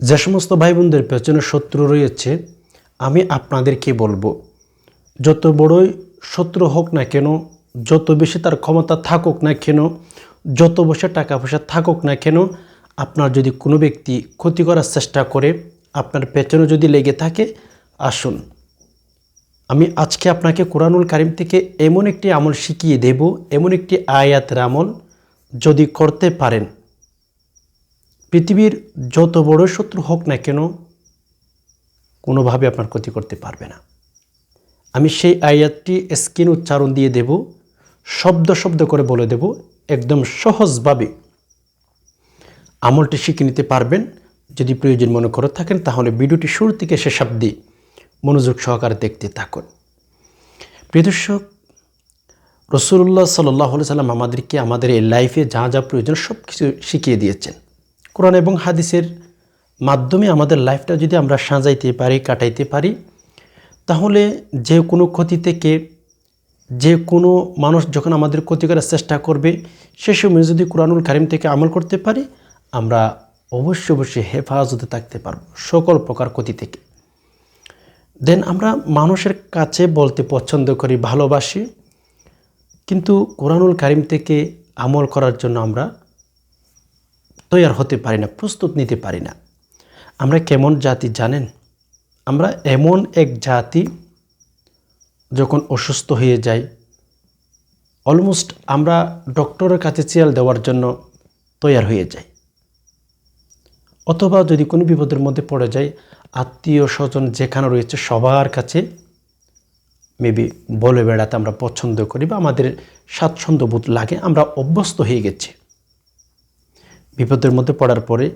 যে সমস্ত ভাই বোনদের পেছনে শত্রু রয়েছে, আমি আপনাদেরকে বলব, যত বড়ই শত্রু হোক না কেন, যত বেশি তার ক্ষমতা থাকুক না কেন, যত বসে টাকা পয়সা থাকুক না কেন, আপনার যদি কোনো ব্যক্তি ক্ষতি করার চেষ্টা করে, আপনার পেছনে যদি লেগে থাকে, আসুন। আমি আজকে আপনাকে কোরআনুল কারিম থেকে এমন একটি আমল শিখিয়ে দেব, এমন একটি আয়াতের আমল যদি করতে পারেন পৃথিবীর যত বড় শত্রু হোক না কেন, কোনোভাবে আপনার ক্ষতি করতে পারবে না। আমি সেই আয়াতটি স্ক্রিন উচ্চারণ দিয়ে দেব, শব্দ শব্দ করে বলে দেব, একদম সহজভাবে। আমলটি শিখে নিতে পারবেন। যদি প্রয়োজন মনে করে থাকেন, তাহলে ভিডিওটি শুরু থেকে শেষ অবধি মনোযোগ সহকারে দেখতে থাকুন। প্রিয় দর্শক রসুল্লাহ সাল্লাহ সাল্লাম আমাদেরকে আমাদের এই লাইফে যা যা প্রয়োজন সব কিছু শিখিয়ে দিয়েছেন। কোরআন এবং হাদিসের মাধ্যমে আমাদের লাইফটা যদি আমরা সাজাইতে পারি, কাটাইতে পারি, তাহলে যে কোনো ক্ষতি থেকে, যে কোনো মানুষ যখন আমাদের ক্ষতি করার চেষ্টা করবে, সে সময় যদি কোরআনুল কারিম থেকে আমল করতে পারি, আমরা অবশ্যই অবশ্যই হেফাজতে থাকতে পারব সকল প্রকার ক্ষতি থেকে। দেন আমরা মানুষের কাছে বলতে পছন্দ করি, ভালোবাসি, কিন্তু কোরআনুল কারিম থেকে আমল করার জন্য আমরা তৈয়ার হতে পারি না, প্রস্তুত নিতে পারি না। আমরা কেমন জাতি জানেন? আমরা এমন এক জাতি যখন অসুস্থ হয়ে যাই অলমোস্ট আমরা ডক্টরের কাছে চেয়াল দেওয়ার জন্য তৈয়ার হয়ে যাই। অথবা যদি কোনো বিপদের মধ্যে পড়ে যায় আত্মীয় স্বজন যেখানে রয়েছে সবার কাছে মেবি বলে বেড়াতে আমরা পছন্দ করি বা আমাদের স্বাচ্ছন্দ্যবোধ লাগে, আমরা অভ্যস্ত হয়ে গেছি। বিপদের মধ্যে পড়ার পরে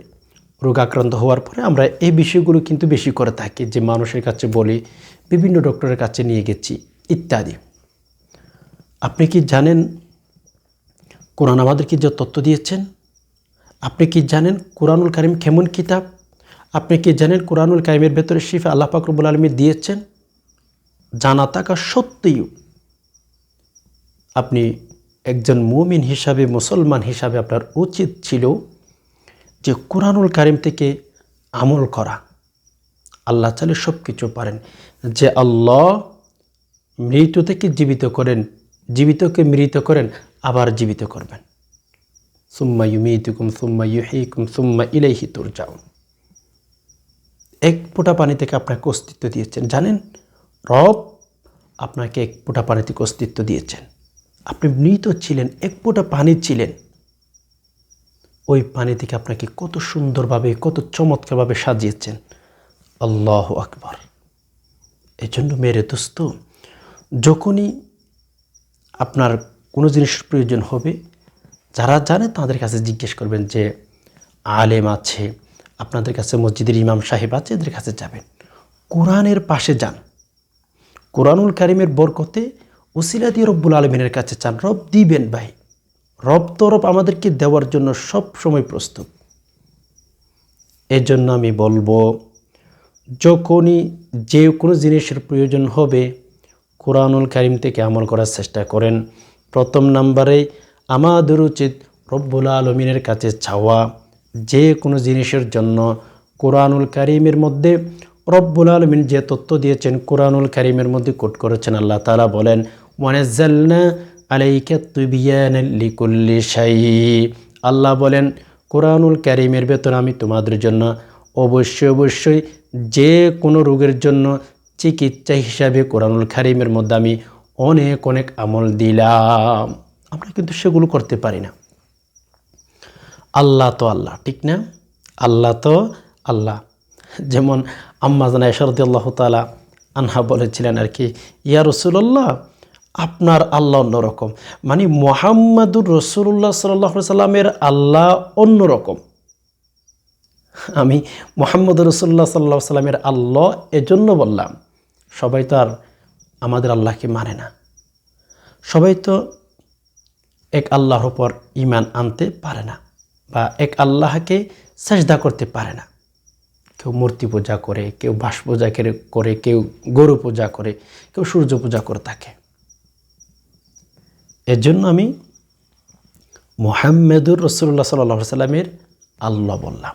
রোগাক্রান্ত হওয়ার পরে আমরা এই বিষয়গুলো কিন্তু বেশি করে থাকি, যে মানুষের কাছে বলি, বিভিন্ন ডক্টরের কাছে নিয়ে গেছি, ইত্যাদি। আপনি কি জানেন কোরআন আমাদেরকে যে তথ্য দিয়েছেন? আপনি কি জানেন কোরআনুল কারিম কেমন কিতাব? আপনি কি জানেন কোরআনুল কারিমের ভেতরে শিফা আল্লাহ পাকরবুল আলমী দিয়েছেন? জানা থাকা সত্ত্বেও আপনি একজন মুমিন হিসাবে, মুসলমান হিসাবে আপনার উচিত ছিল যে কোরআনুল কারিম থেকে আমল করা। আল্লাহ চালে সব কিছু পারেন। যে আল্লাহ মৃত থেকে জীবিত করেন, জীবিতকে মৃত করেন, আবার জীবিত করবেন। সুম্মা ইউমিতুকুম, সুম্মা ইউহিকুম, সুম্মা ইলাইহি তুরজাউন। এক ফোঁটা পানি থেকে আপনাকে অস্তিত্ব দিয়েছেন। জানেন? রব আপনাকে এক ফোঁটা পানি থেকে অস্তিত্ব দিয়েছেন। আপনি মৃত ছিলেন, এক ফোঁটা পানি ছিলেন। ওই পানি থেকে আপনাকে কত সুন্দরভাবে, কত চমৎকারভাবে সাজিয়েছেন। আল্লাহ আকবর। এই জন্য মেরে দোস্ত, যখনই আপনার কোনো জিনিসের প্রয়োজন হবে, যারা জানে তাদের কাছে জিজ্ঞেস করবেন যে, আলেম আছে, আপনাদের কাছে মসজিদের ইমাম সাহেব আছে, এদের কাছে যাবেন। কোরআনের পাশে যান। কোরআনুল কারিমের বরকতে ওসিলা দিয়ে রব্বুল আলমিনের কাছে চান, রব দিবেন ভাই। রব তরফ আমাদেরকে দেওয়ার জন্য সব সময় প্রস্তুত। এর জন্য আমি বলব, যখনই যে কোনো জিনিসের প্রয়োজন হবে, কোরআনুল কারিম থেকে আমল করার চেষ্টা করেন। প্রথম নাম্বারে, আমাদের উচিত রব্বুল আলমিনের কাছে চাওয়া যে কোনো জিনিসের জন্য কোরআনুল কারিমের মধ্যে রব্বুল আলমিন যে তথ্য দিয়েছেন, কোরআনুল কারিমের মধ্যে কোট করেছেন, আল্লাহ তালা বলেন ওয়ানাজ্জালনা আলাইকা তুবিয়ান লিকুল্লি শাই আল্লাহ বলেন, কোরআনুল কারিমের ভেতর আমি তোমাদের জন্য। অবশ্যই অবশ্যই যে কোনো রোগের জন্য চিকিৎসা হিসাবে কোরআনুল কারিমের মধ্যে আমি অনেক অনেক আমল দিলাম। আমরা কিন্তু সেগুলো করতে পারি না। আল্লাহ তো আল্লাহ, ঠিক না? আল্লাহ তো আল্লাহ। যেমন আম্মা জানা এসরদি আল্লাহ তালা আনহা বলেছিলেন আর কি, ইয়া রসুল্লাহ আপনার আল্লাহ অন্যরকম। মানে মোহাম্মদুর রসুল্লাহ সাল্লাহ সাল্লামের আল্লাহ অন্যরকম। আমি মোহাম্মদ রসুল্লাহ সাল্লাহ সাল্লামের আল্লাহ এজন্য বললাম, সবাই তো আর আমাদের আল্লাহকে মানে না। সবাই তো এক আল্লাহর উপর ইমান আনতে পারে না বা এক আল্লাহকে সেজদা করতে পারে না। কেউ মূর্তি পূজা করে, কেউ বাস পূজা করে, কেউ গরু পূজা করে, কেউ সূর্য পূজা করে থাকে। এর জন্য আমি মোহাম্মদুর রসুল্লাহ সাল্লাহ সাল্লামের আল্লাহ বললাম।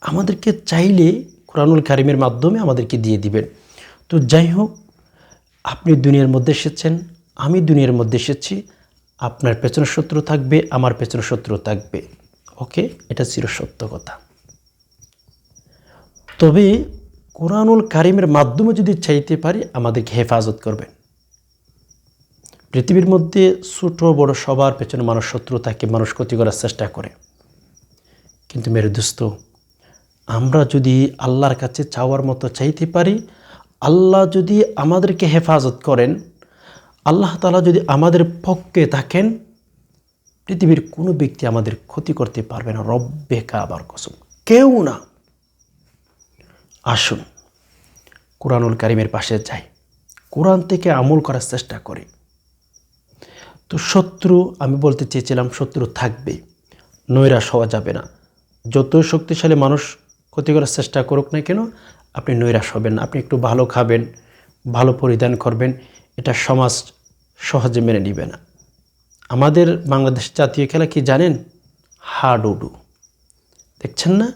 আমাদেরকে চাইলে কোরআনুল কারিমের মাধ্যমে আমাদেরকে দিয়ে দিবেন। তো যাই হোক, আপনি দুনিয়ার মধ্যে এসেছেন, আমি দুনিয়ার মধ্যে এসেছি, আপনার পেছনে শত্রু থাকবে, আমার পেছনে শত্রু থাকবে। ওকে? এটা চিরসত্য কথা। তবে কোরআনুল কারিমের মাধ্যমে যদি চাইতে পারি, আমাদেরকে হেফাজত করবেন। পৃথিবীর মধ্যে ছোট বড় সবার পেছনে মানুষ শত্রু থাকে মানুষ ক্ষতি করার চেষ্টা করে। কিন্তু মেরে দোস্ত, আমরা যদি আল্লাহর কাছে চাওয়ার মতো চাইতে পারি, আল্লাহ যদি আমাদেরকে হেফাজত করেন, আল্লাহ তালা যদি আমাদের পক্ষে থাকেন, পৃথিবীর কোনো ব্যক্তি আমাদের ক্ষতি করতে পারবে না। রব্বে কাবার কসম। কেউ না। আসুন, কোরআনুল কারিমের পাশে যাই। কোরআন থেকে আমল করার চেষ্টা করি। তো শত্রু, আমি বলতে চেয়েছিলাম শত্রু থাকবে নৈরাশ হওয়া যাবে না। যত শক্তিশালী মানুষ ক্ষতি করার চেষ্টা করুক না কেন, আপনি নৈরাশ হবেন আপনি একটু ভালো খাবেন, ভালো পরিধান করবেন, এটা সমাজ সহজে মেনে নিবে না। আমাদের বাংলাদেশ জাতীয় খেলা কি জানেন? হাডুডু। দেখছেন না?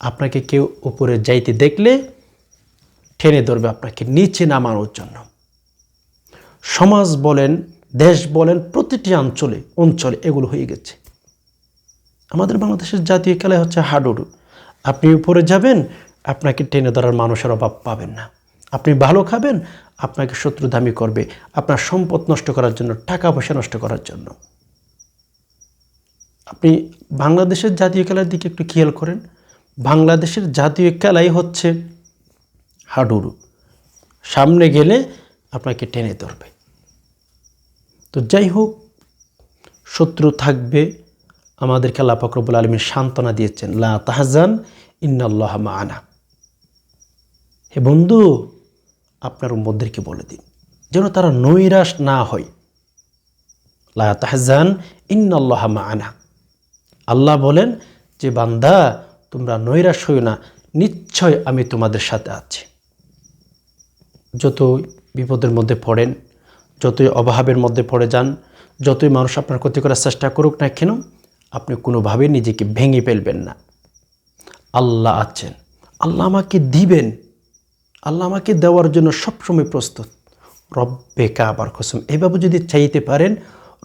আপনাকে কেউ উপরে যাইতে দেখলে টেনে ধরবে আপনাকে, নিচে নামানোর জন্য। সমাজ বলেন দেশ বলেন প্রতিটি অঞ্চলে অঞ্চলে এগুলো হয়ে গেছে। আমাদের বাংলাদেশের জাতীয় খেলা হচ্ছে হাডুডু। আপনি উপরে যাবেন, আপনাকে টেনে ধরার মানুষের অভাব পাবেন না। আপনি ভালো খাবেন, আপনাকে শত্রুধামি করবে। আপনার সম্পদ নষ্ট করার জন্য, টাকা পয়সা নষ্ট করার জন্য। আপনি বাংলাদেশের জাতীয় খেলার দিকে একটু খেয়াল করেন। বাংলাদেশের জাতীয় খেলাই হচ্ছে হাডুডু। সামনে গেলে আপনাকে টেনে ধরবে। তো যাই হোক, শত্রু থাকবে, আমাদেরকে আল্লাহ ফকরবুল আলমীর সান্ত্বনা দিয়েছেন, লা তাহজান ইন্নাল্লাহ মানা হে বন্ধু, আপনার উম্মদেরকে বলে দিন, যেন তারা নৈরাশ না হয়। লা তাহজান ইন্নাল্লাহ মানা আল্লাহ বলেন, যে বান্দা, তোমরা নৈরাশ হইও না, নিশ্চয় আমি তোমাদের সাথে আছি। যতই বিপদের মধ্যে পড়েন যতই অভাবের মধ্যে পড়ে যান, যতই মানুষ আপনার ক্ষতি করার চেষ্টা করুক না কেন, আপনি কোনোভাবেই নিজেকে ভেঙে ফেলবেন না। আল্লাহ আছেন। আল্লাহ আমাকে দিবেন। আল্লাহ আমাকে দেওয়ার জন্য সবসময় প্রস্তুত। রব রব্বে কাবার কসম। এভাবে যদি চাইতে পারেন,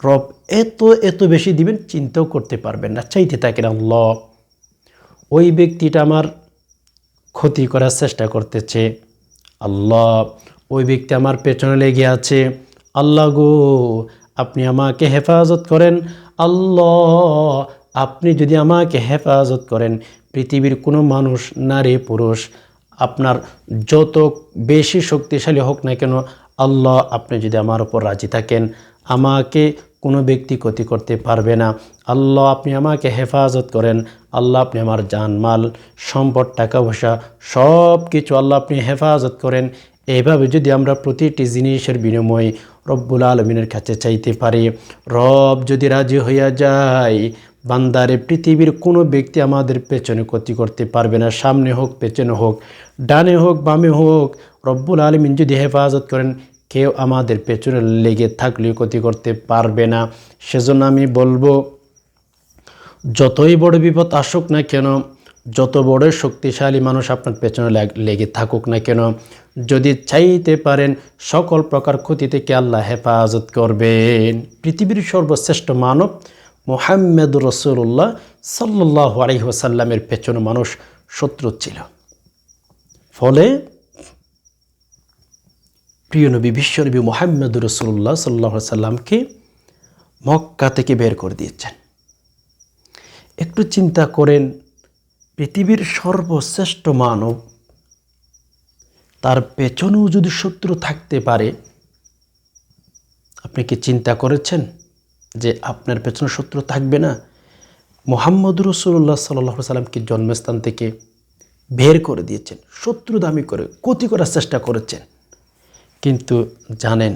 রব এত এত বেশি দিবেন, চিন্তাও করতে পারবেন না। চাইতে থাকেন আল্লাহ। ওই ব্যক্তিটা আমার ক্ষতি করার চেষ্টা করতেছে। আল্লাহ। ওই ব্যক্তি আমার পেছনে লেগে আছে। আল্লাহ গো, আপনি আমাকে হেফাজত করেন। আল্লাহ, আপনি যদি আমাকে হেফাজত করেন, পৃথিবীর কোনো মানুষ, নারী, পুরুষ, আপনার যত বেশি শক্তিশালী হোক না কেন, আল্লাহ আপনি যদি আমার উপর রাজি থাকেন, আমাকে কোনো ব্যক্তি ক্ষতি করতে পারবে না। আল্লাহ, আপনি আমাকে হেফাজত করেন। আল্লাহ, আপনি আমার জানমাল, সম্পদ টাকা পয়সা সব কিছু আল্লাহ আপনি হেফাজত করেন। এইভাবে যদি আমরা প্রতিটি জিনিসের বিনিময়ে রব্বুল আলমিনের কাছে চাইতে পারি, রব যদি রাজি হইয়া যায়, বান্দারে পৃথিবীর কোনো ব্যক্তি আমাদের পেছনে ক্ষতি করতে পারবে না। সামনে হোক, পেছনে হোক, ডানে হোক, বামে হোক, রব্বুল আলমিন যদি হেফাজত করেন, কেউ আমাদের পেছনে লেগে থাকলেও ক্ষতি করতে পারবে না। সেজন্য আমি বলব, যতই বড় বিপদ আসুক না কেন যত বড় শক্তিশালী মানুষ আপনার পেছনে লেগে থাকুক না কেন, যদি চাইতে পারেন সকল প্রকার ক্ষতি থেকে আল্লাহ হেফাজত করবেন। পৃথিবীর সর্বশ্রেষ্ঠ মানব মোহাম্মদ রসুল্লাহ সাল্লাহ আলহিহাসাল্লামের পেছনে মানুষ শত্রু ছিল। ফলে প্রিয় নবী বিশ্বনবী মোহাম্মদ রসুল্লাহ সাল্লাহ সাল্লামকে মক্কা থেকে বের করে দিয়েছেন। একটু চিন্তা করেন পৃথিবীর সর্বশ্রেষ্ঠ মানব, তার পেছনেও যদি শত্রু থাকতে পারে, আপনি কি চিন্তা করেছেন যে আপনার পেছনে শত্রু থাকবে না? মোহাম্মদ রসুল্লাহ সাল্লাহ সাল্লামকে জন্মস্থান থেকে বের করে দিয়েছেন শত্রু দামি করে, ক্ষতি করার চেষ্টা করেছেন। কিন্তু জানেন,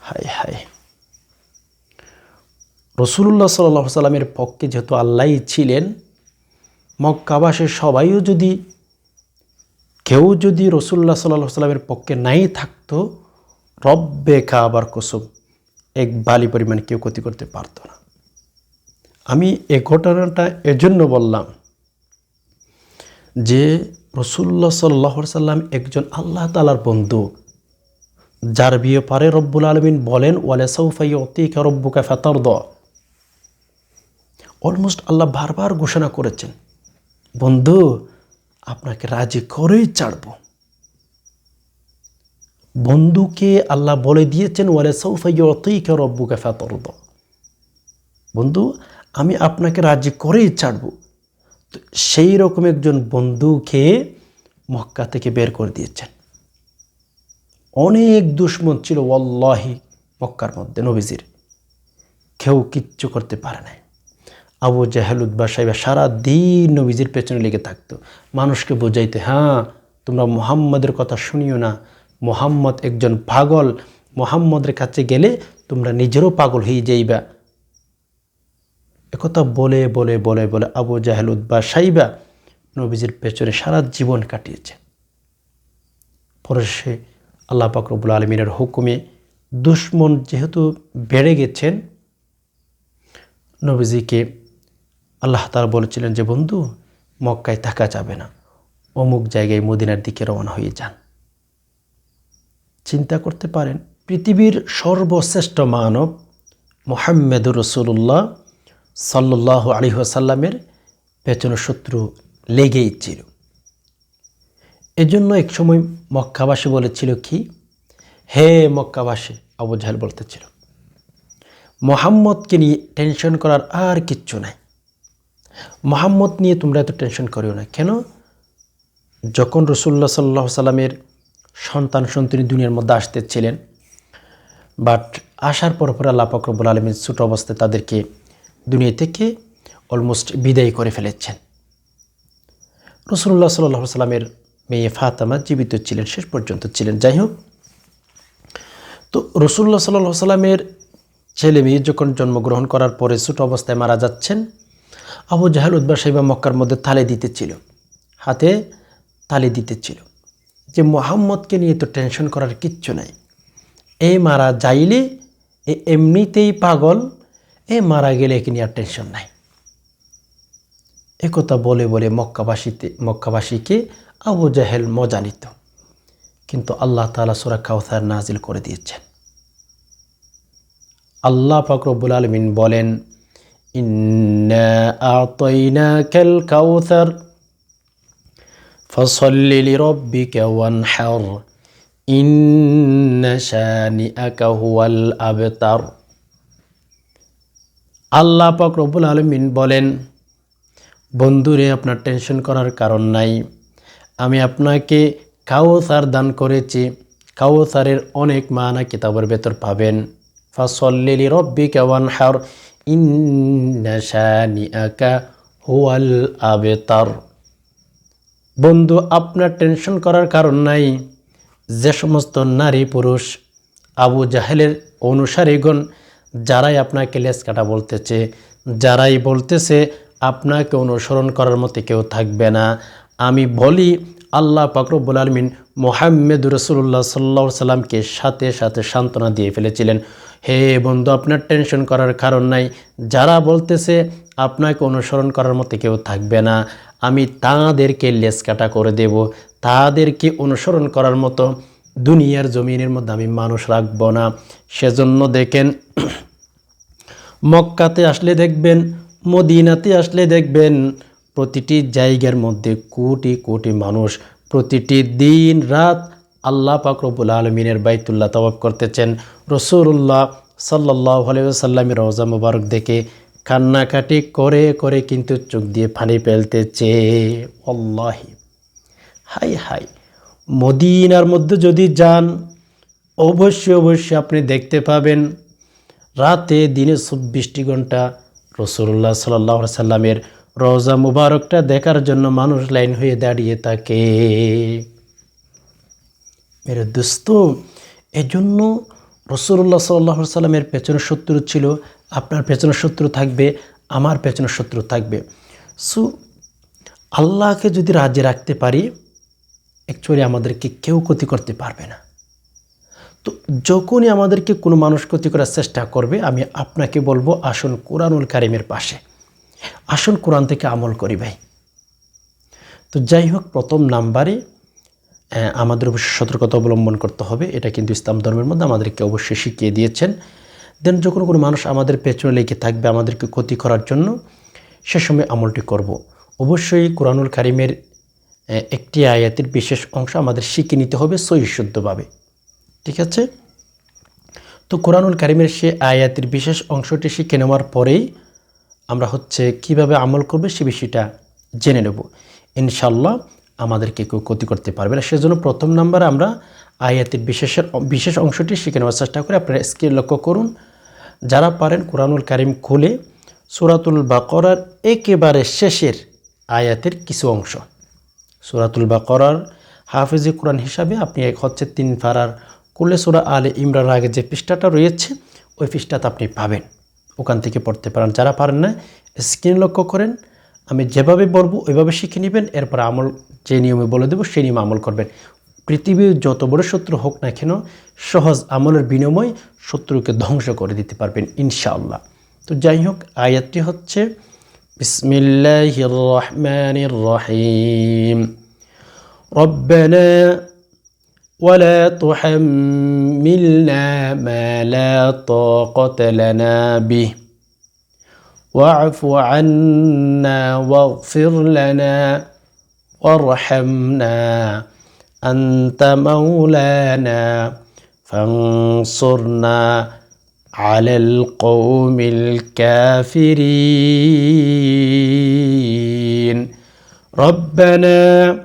হায় হায় রসুল্লাহ সাল্লাহ সাল্লামের পক্ষে যেহেতু আল্লাহ ছিলেন মক্কাবাসের সবাইও যদি, কেউ যদি রসুল্লাহ সাল্লাহ সাল্লামের পক্ষে নাই থাকতো, রব্বে খাবার কসব এক বালি পরিমাণ কেউ ক্ষতি করতে পারত না। আমি এ ঘটনাটা এজন্য বললাম যে রসুল্লাহ সাল্লাহ সাল্লাম একজন আল্লাহ তালার বন্ধু, যার বিয়ে পারে রব্বুল আলমিন বলেন, ওয়ালে সৌফাই অতিকা রব্বুকা ফেতর দ অলমোস্ট আল্লাহ বারবার ঘোষণা করেছেন বন্ধু, আপনাকে রাজি করেই ছাড়ব। বন্ধুকে আল্লাহ বলে দিয়েছেন, ওয়ালে সৌফাই অতিকা রব্বুকা ফেতর দ বন্ধু, আমি আপনাকে রাজি করেই ছাড়ব। তো সেই রকম একজন বন্ধুকে মক্কা থেকে বের করে দিয়েছেন। অনেক দুশ্মন ছিল, ওয়াল্লাহি, মক্কার মধ্যে নবীজির। কেউ কিচ্ছু করতে পারে নাই। আবু জাহেলুদ্বা সাহেবা সারা দিন নবীজির পেছনে লেগে থাকতো। মানুষকে বোঝাইতে হ্যাঁ তোমরা মোহাম্মদের কথা শুনিও না। মোহাম্মদ একজন পাগল। মোহাম্মদের কাছে গেলে তোমরা নিজেরও পাগল হয়ে যাইবা। একথা বলে বলে বলে বলে আবু জাহেল উদ্বা সাইবা নবীজির পেছনে সারা জীবন কাটিয়েছে। পরে সে আল্লাহ পাকরবুল আলমিনের হুকুমে দুশ্মন যেহেতু বেড়ে গেছেন, নবীজিকে আল্লাহ তারা বলেছিলেন যে, বন্ধু, মক্কায় থাকা যাবে না। অমুক জায়গায় মদিনার দিকে রওনা হয়ে যান। চিন্তা করতে পারেন, পৃথিবীর সর্বশ্রেষ্ঠ মানব মোহাম্মদুর রসুল্লাহ সাল্লাহ আলী আসাল্লামের পেছনে শত্রু লেগেই ছিল। এজন্য এক সময় মক্কাবাসী বলেছিল কি, হে মক্কাবাসী, আবু জাহেল বলতেছিল, মোহাম্মদকে নিয়ে টেনশন করার আর কিচ্ছু নাই। মোহাম্মদ নিয়ে তোমরা এত টেনশন করিও না। কেন? যখন রসুল্লাহ সাল্লাহ সাল্লামের সন্তান সন্তানী দুনিয়ার মধ্যে আসতে ছিলেন বাট আসার পর পর আল্লাহ ফকরবুল আলমীর ছোট অবস্থায় তাদেরকে দুনিয়া থেকে অলমোস্ট বিদায় করে ফেলেছেন। রসুল্লাহ সাল্লাহ সাল্লামের মেয়ে ফাতামা জীবিত ছিলেন, শেষ পর্যন্ত ছিলেন। যাই হোক তো রসুল্লাহ সাল্লাহ সাল্লামের ছেলে মেয়ে যখন জন্মগ্রহণ করার পরে ছোট অবস্থায় মারা যাচ্ছেন আবু জাহাল উদ্বা সাহেবা মক্কার মধ্যে তালে দিতেছিল, হাতে তালে দিতেছিল। যে মোহাম্মদকে নিয়ে তো টেনশন করার কিচ্ছু নাই। এই মারা যাইলে, এ এমনিতেই পাগল, এ মারা গেলে একে নিয়ে আর টেনশন নাই। একথা বলে বলে মক্কাবাসীতে, মক্কাবাসীকে আবু জাহেল মজা নিত। কিন্তু আল্লাহ তালা সুরা কাউসার নাজিল করে দিয়েছেন। আল্লাহ ফকরবুল আলমিন বলেন ইন্না কাউসার فصل لربك وانحر إن شانئك هو الأبتر আল্লাহ পাক রব্বুল আলমিন বলেন বন্ধুরে আপনার টেনশন করার কারণ নাই আমি আপনাকে কাউসার দান করেছি কাউসারের অনেক মানা কিতাবের ভেতর পাবেন ফাসল্লিলি রব্বি কেওয়ান হার হুয়াল আবেতার। বন্ধু, আপনার টেনশন করার কারণ নাই। যে সমস্ত নারী পুরুষ আবু জাহেলের অনুসারীগণ যারাই আপনাকে লেস কাটা বলতেছে, যারাই বলতেছে, আপনাকে অনুসরণ করার মতো কেউ থাকবে না। আমি বলি আল্লাহ পাকরবুল আলমিন মোহাম্মদ রসুল্লাহ সাল্লা সাল্লামকে সাথে সাথে সান্ত্বনা দিয়ে ফেলেছিলেন। হে বন্ধু, আপনার টেনশন করার কারণ নাই। যারা বলতেছে, আপনাকে অনুসরণ করার মতো কেউ থাকবে না। আমি তাঁদেরকে লেস কাটা করে দেব। তাদেরকে অনুসরণ করার মতো দুনিয়ার জমিনের মধ্যে আমি মানুষ রাখব না। সেজন্য দেখেন, মক্কাতে আসলে দেখবেন, মদিনাতে আসলে দেখবেন প্রতিটি জায়গার মধ্যে কোটি কোটি মানুষ প্রতিটি দিন রাত আল্লাহ পাকরবুল আলমিনের বাইতুল্লাহ তবাব করতেছেন। রসুল্লাহ সাল্লাহ আলাইসাল্লামের রোজা মুবারক দেখে কান্নাকাটি করে করে কিন্তু চোখ দিয়ে পানি ফেলতেছে। অল্লাহি হাই হাই। মদিনার মধ্যে যদি যান, অবশ্যই অবশ্যই আপনি দেখতে পাবেন রাতে দিনে চব্বিশটি ঘণ্টা রসুল্লাহ সাল্লাহ সাল্লামের রোজা মুবারকটা দেখার জন্য মানুষ লাইন হয়ে দাঁড়িয়ে থাকে। মেরে দোস্ত, এজন্য রসুল্লাহ সাল্লাহ সাল্লামের পেছনে শত্রু ছিল, আপনার পেছনে শত্রু থাকবে, আমার পেছনে শত্রু থাকবে। সো, আল্লাহকে যদি রাজি রাখতে পারি অ্যাকচুয়ালি আমাদেরকে কেউ ক্ষতি করতে পারবে না। তো যখনই আমাদেরকে কোনো মানুষ ক্ষতি করার চেষ্টা করবে, আমি আপনাকে বলব, আসুন কোরআনুল কারিমের পাশে। আসুন কোরআন থেকে আমল করি ভাই। তো যাই হোক প্রথম নাম্বারে আমাদের অবশ্যই সতর্কতা অবলম্বন করতে হবে। এটা কিন্তু ইসলাম ধর্মের মধ্যে আমাদেরকে অবশ্যই শিখিয়ে দিয়েছেন। দেন যখন কোনো মানুষ আমাদের পেছনে লেগে থাকবে আমাদেরকে ক্ষতি করার জন্য, সে সময় আমলটি করব। অবশ্যই কোরআনুল কারিমের একটি আয়াতের বিশেষ অংশ আমাদের শিখে নিতে হবে সহি শুদ্ধভাবে। ঠিক আছে? তো কোরআনুল কারিমের সে আয়াতের বিশেষ অংশটি শিখে নেওয়ার পরেই আমরা হচ্ছে কীভাবে আমল করবে সে বিষয়টা জেনে নেব। ইনশাল্লাহ আমাদেরকে কেউ ক্ষতি করতে পারবে না। সেজন্য প্রথম নাম্বার আমরা আয়াতের বিশেষের বিশেষ অংশটি শিখে নেওয়ার চেষ্টা করি। আপনারা স্ক্রিন লক্ষ্য করুন। যারা পারেন কোরআনুল কারিম খুলে সুরাতুল বাকরার একেবারে শেষের আয়াতের কিছু অংশ। সুরাতুল বাকরার হাফিজি কোরআন হিসাবে আপনি এক হচ্ছে তিন ফারার কুল্লে সুরা আলে ইমরান আগে যে পৃষ্ঠাটা রয়েছে, ওই পৃষ্ঠাতে আপনি পাবেন। ওখান থেকে পড়তে পারেন। যারা পারেন না, স্ক্রিন লক্ষ্য করেন, আমি যেভাবে বলব ওইভাবে শিখে নেবেন, এরপর আমল যে নিয়মে বলে দেবো সেই নিয়মে আমল করবেন। পৃথিবীর যত বড় শত্রু হোক না কেন, সহজ আমলের বিনিময় শত্রুকে ধ্বংস করে দিতে পারবেন, ইনশাআল্লাহ। তো যাই হোক, আয়াতটি হচ্ছে, বিসমিল্লাহির রহমানির রহিম। রব্বানা ولا تحملنا ما لا طاقة لنا به واعف عنا واغفر لنا وارحمنا أنت مولانا فانصرنا على القوم الكافرين ربنا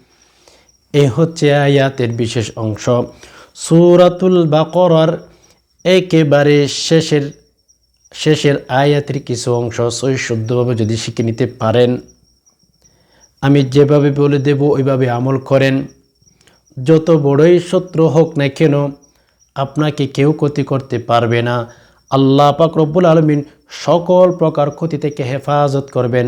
এ হচ্ছে আয়াতের বিশেষ অংশ। সূরাতুল বাকরার একেবারে শেষের শেষের আয়াতের কিছু অংশ সই শুদ্ধভাবে যদি শিখে নিতে পারেন, আমি যেভাবে বলে দেব ওইভাবে আমল করেন। যত বড়ই শত্রু হোক না কেন, আপনাকে কেউ ক্ষতি করতে পারবে না। আল্লাহ পাক রব্বুল আলমিন সকল প্রকার ক্ষতি থেকে হেফাজত করবেন,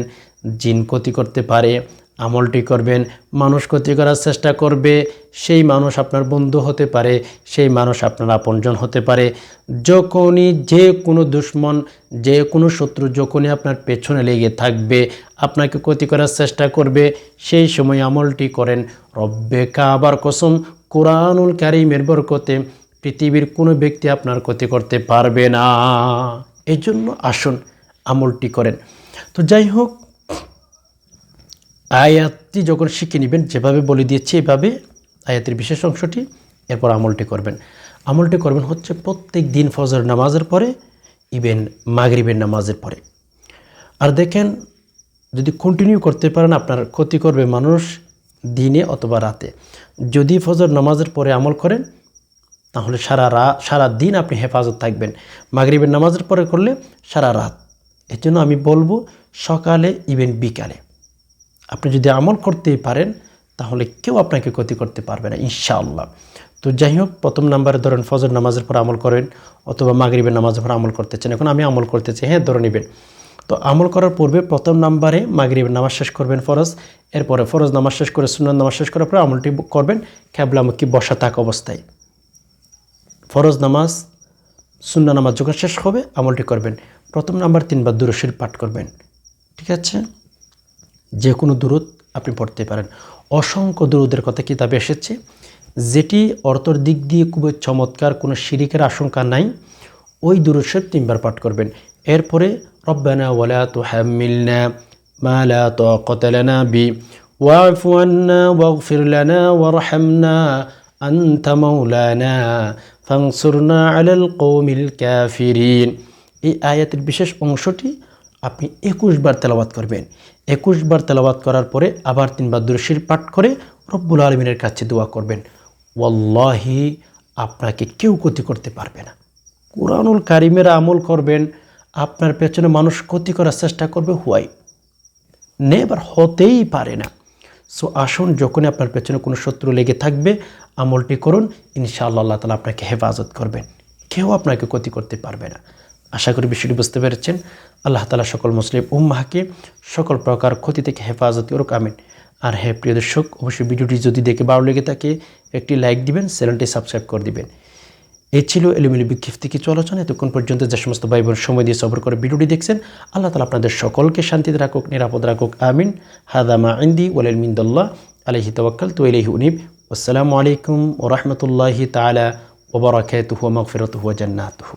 জিন ক্ষতি করতে পারে। আমলটি করবেন, মানুষ ক্ষতি করার চেষ্টা করবে, সেই মানুষ আপনার বন্ধু হতে পারে, সেই মানুষ আপনার আপনজন হতে পারে। যখনই যে কোনো দুশ্মন, যে কোনো শত্রু যখনই আপনার পেছনে লেগে থাকবে, আপনাকে ক্ষতি করার চেষ্টা করবে, সেই সময় আমলটি করেন। রব্বে কাবার কসম, কোরআনুল কারিমের বরকতে পৃথিবীর কোনো ব্যক্তি আপনার ক্ষতি করতে পারবে না। এই জন্য আসুন আমলটি করেন। তো যাই হোক আয়াতটি যখন শিখে নেবেন, যেভাবে বলে দিয়েছি এভাবে আয়াতের বিশেষ অংশটি এরপর আমলটি করবেন। আমলটি করবেন হচ্ছে প্রত্যেক দিন ফজর নামাজের পরে, ইভেন মাগরিবের নামাজের পরে। আর দেখেন, যদি কন্টিনিউ করতে পারেন, আপনার ক্ষতি করবে মানুষ দিনে অথবা রাতে। যদি ফজর নামাজের পরে আমল করেন, তাহলে সারা রাত সারা দিন আপনি হেফাজত থাকবেন। মাগরিবের নামাজের পরে করলে সারা রাত। এর জন্য আমি বলব সকালে, ইভেন বিকালে। আপনি যদি আমল করতেই পারেন, তাহলে কেউ আপনাকে ক্ষতি করতে পারবে না, ইনশাআল্লাহ। তো যাই হোক, প্রথম নাম্বারে ধরেন ফজর নামাজের পর আমল করেন অথবা মাগরিবের নামাজের পর আমল করতে চান এখন আমি আমল করতে চাই হ্যাঁ ধরে নেবেন। তো আমল করার পূর্বে প্রথম নাম্বারে মাগরিবের নামাজ শেষ করবেন ফরজ, এরপরে ফরজ নামাজ শেষ করে সুনান নামাজ শেষ করার পর আমলটি করবেন, ক্যাবলামুখী বসা থাক অবস্থায়। ফরজ নামাজ সুন্না নামাজ যখন শেষ হবে, আমলটি করবেন। প্রথম নাম্বার তিনবার দুরশির পাঠ করবেন, ঠিক আছে? যে কোনো দূরত আপনি পড়তে পারেন। অসংখ্য দূরদের কথা কিতাবে এসেছে, যেটি অর্থর দিক দিয়ে খুবই চমৎকার, কোনো শিরিকের আশঙ্কা নাই। ওই দূরত তিনবার পাঠ করবেন। এরপরে, রব্বানা ওয়ালা তো হ্যামিলনা মালা তো কতলানা বি ওয়াফুয়ান্না ওয়াগফিরলানা ওয়ার হ্যামনা মৌলানা ফাংসুরনা আলাল কৌমিল ক্যাফিরিন এই আয়াতের বিশেষ অংশটি আপনি একুশ বার তেলাবাদ করবেন। একুশ বার তেলাওয়াত করার পরে আবার তিনবার দুরশির পাঠ করে রব্বুল আলমিনের কাছে দোয়া করবেন। ওয়াল্লাহি, আপনাকে কেউ ক্ষতি করতে পারবে না। কোরআনুল কারিমের আমল করবেন, আপনার পেছনে মানুষ ক্ষতি করার চেষ্টা করবে, হুয়াই। নেবার হতেই পারে না। সো আসুন, যখনই আপনার পেছনে কোনো শত্রু লেগে থাকবে, আমলটি করুন, ইনশাআল্লাহ আল্লাহ তালা আপনাকে হেফাজত করবেন। কেউ আপনাকে ক্ষতি করতে পারবে না। আশা করি বিষয়টি বুঝতে পেরেছেন। আল্লাহ তালা সকল মুসলিম উম্মাহকে সকল প্রকার ক্ষতি থেকে হেফাজত করুক, আমিন। আর হ্যাঁ প্রিয় দর্শক, অবশ্যই ভিডিওটি যদি দেখে ভালো লেগে থাকে, একটি লাইক দিবেন, চ্যানেলটি সাবস্ক্রাইব করে দিবেন। এ ছিল এলিমিলি বিক্ষিপ্তি কিছু আলোচনা। এতক্ষণ পর্যন্ত যে সমস্ত ভাই বোন সময় দিয়ে সবর করে ভিডিওটি দেখছেন, আল্লাহ তালা আপনাদের সকলকে শান্তিতে রাখুক, নিরাপদ রাখুক, আমিন। হাদামা ইন্দি ওয়াল মিন্দুল্লাহ আলহি তওয়াক্কাল তো ইলাইহি উনিব। আসসালামু আলাইকুম ও রহমতুল্লাহি তালা ওবরাকাতুহু মাগফিরাতুহু জান্নাতুহু।